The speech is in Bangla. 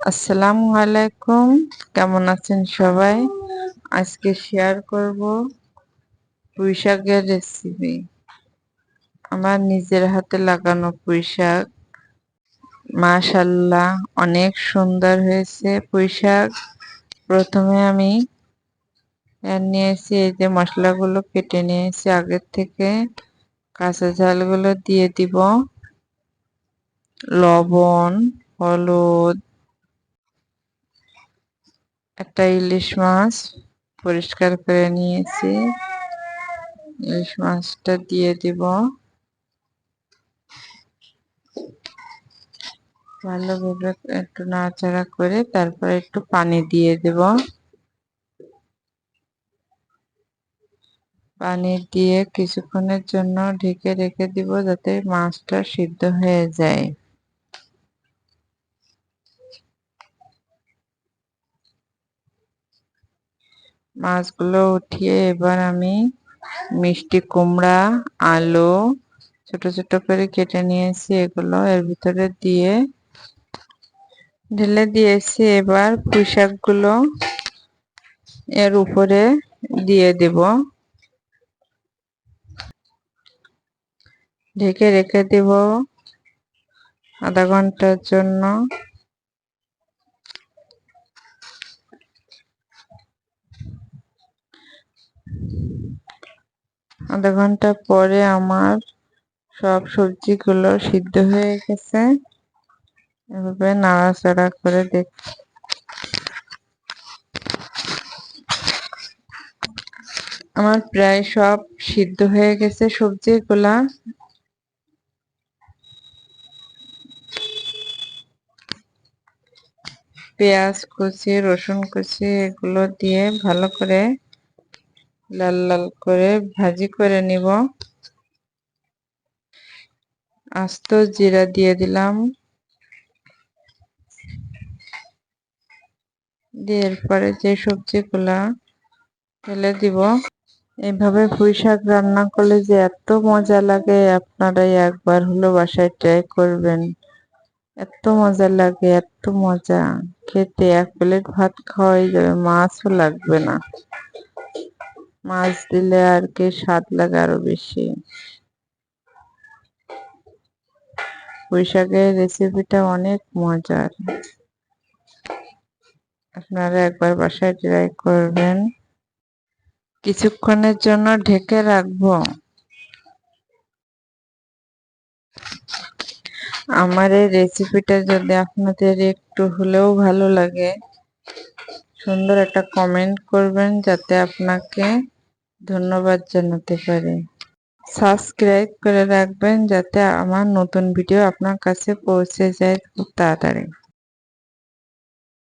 আসসালামু আলাইকুম। কেমন আছেন সবাই? আজকে শেয়ার করব পুঁই শাকের রেসিপি আমার নিজের হাতে লাগানো পুঁই শাক মাশাল্লাহ অনেক সুন্দর হয়েছে পুঁই শাক প্রথমে আমি নিয়েছি এই যে মশলাগুলো কেটে নিয়েছি আগের থেকে। কাঁচা ঝালগুলো দিয়ে দিব। লবণ, হলুদ একটা ইলিশ মাছ পরিষ্কার করে নিয়েছি। ইলিশ মাছটা দিয়ে দিব। ভালোভাবে একটু নাড়াচাড়া করে তারপরে একটু পানি দিয়ে দেব। পানি দিয়ে কিছুক্ষণের জন্য ঢেকে রেখে দিব যাতে মাছটা সিদ্ধ হয়ে যায়। মাছগুলো উঠিয়ে এবার আমি মিষ্টি কুমড়া, আলু ছোট ছোট করে কেটে নিয়েছি এগুলো। এর ভিতরে দিয়ে, ঢেলে দিয়েছি। এবার পুঁইশাকগুলো এর উপরে দিয়ে দেব। ঢেকে রেখে দেব আধা ঘণ্টার জন্য। আধা ঘণ্টা পরে আমার সব সবজিগুলো সিদ্ধ হয়ে গেছে। এভাবে নাড়াচাড়া করে দেখ আমার প্রায় সব সিদ্ধ হয়ে গেছে সবজিগুলা। পেঁয়াজ কুচি, রসুন কুচি, এগুলো দিয়ে ভালো করে লাল লাল করে ভাজি করে নিব। আস্ত জিরা দিয়ে দিলাম। দিয়ে এরপরে যে সবজিগুলা ফেলে দিব, এভাবে পুঁই শাক রান্না করলে যে এত মজা লাগে, আপনারাই একবার হলো বাসায় ট্রাই করবেন। এত মজা লাগে, এত মজা। খেতে এক প্লেট ভাত খাওয়াই যাবে, মাছও লাগবে না। মাছ দিলে আর কি স্বাদ লাগে আরও বেশি। শাকের রেসিপিটা অনেক মজার। আপনারা একবার বাসায় ট্রাই করবেন। কিছুক্ষণের জন্য ঢেকে রাখব। আমার এই রেসিপিটা যদি আপনাদের একটু হলেও ভালো লাগে, সুন্দর একটা কমেন্ট করবেন যাতে আপনাকে ধন্যবাদ জানাতে পারি। সাবস্ক্রাইব করে রাখবেন যাতে আমার নতুন ভিডিও আপনার কাছে পৌঁছে যায় খুব তাড়াতাড়ি।